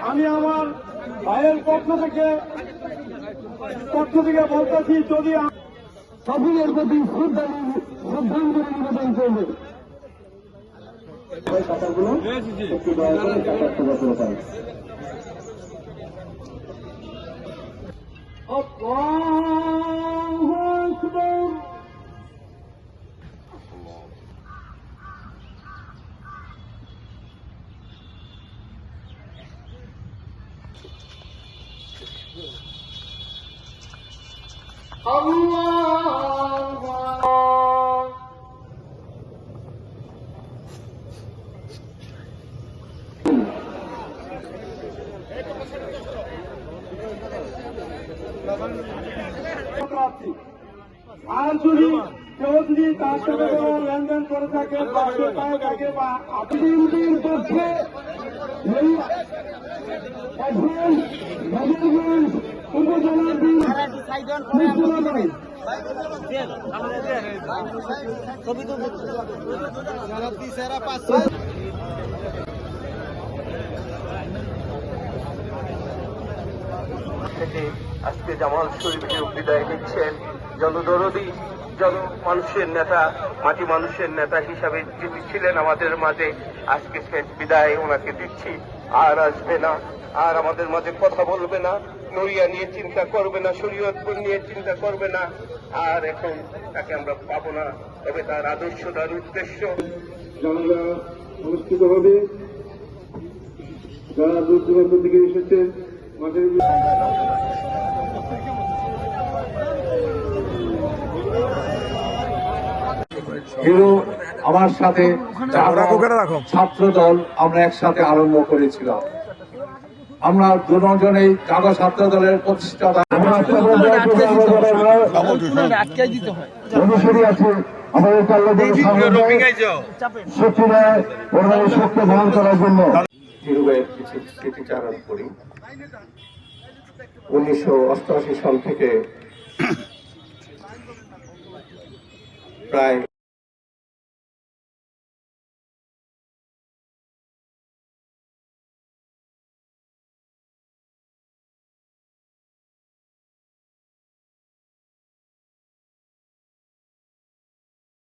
আমি আমার ভাইয়ের পক্ষ থেকে পক্ষ থেকে বলতেছি যদি সফিনের সকলের প্রতি শ্রদ্ধাঞ্জলি শ্রদ্ধাঞ্জলি নিবেদন করবে। কথাগুলো একটু দয়া করে আর যদি কেউ যদি তার সাথে লেনদেন করে থাকে বা আপনি পক্ষে আজকে জামাল শরীফকে বিদায় নিচ্ছেন জনদরদি, জন মানুষের নেতা, মাটি মানুষের নেতা হিসাবে যিনি ছিলেন আমাদের মাঝে, আজকে শেষ বিদায় ওনাকে দিচ্ছি। আর আসবে না। আর আমাদের মাঝে কথা বলবে না। নড়িয়া নিয়ে চিন্তা করবে না, শরীয়তপুর নিয়ে চিন্তা করবে না। আর এখন তাকে আমরা পাবো না। তবে তার আদর্শ, তার উদ্দেশ্য। অনুষ্ঠিত হবে। যারা দূর দূরান্ত থেকে মাঠের হিরো আমার সাথে ছাত্র দল আমরা একসাথে আরম্ভ করেছিলাম। আমরা দুজনেই জাগা ছাত্র দলের প্রতিষ্ঠাতা। হিরুবের স্মৃতিচারণ করি। উনিশশো অষ্টআশি সাল থেকে প্রায়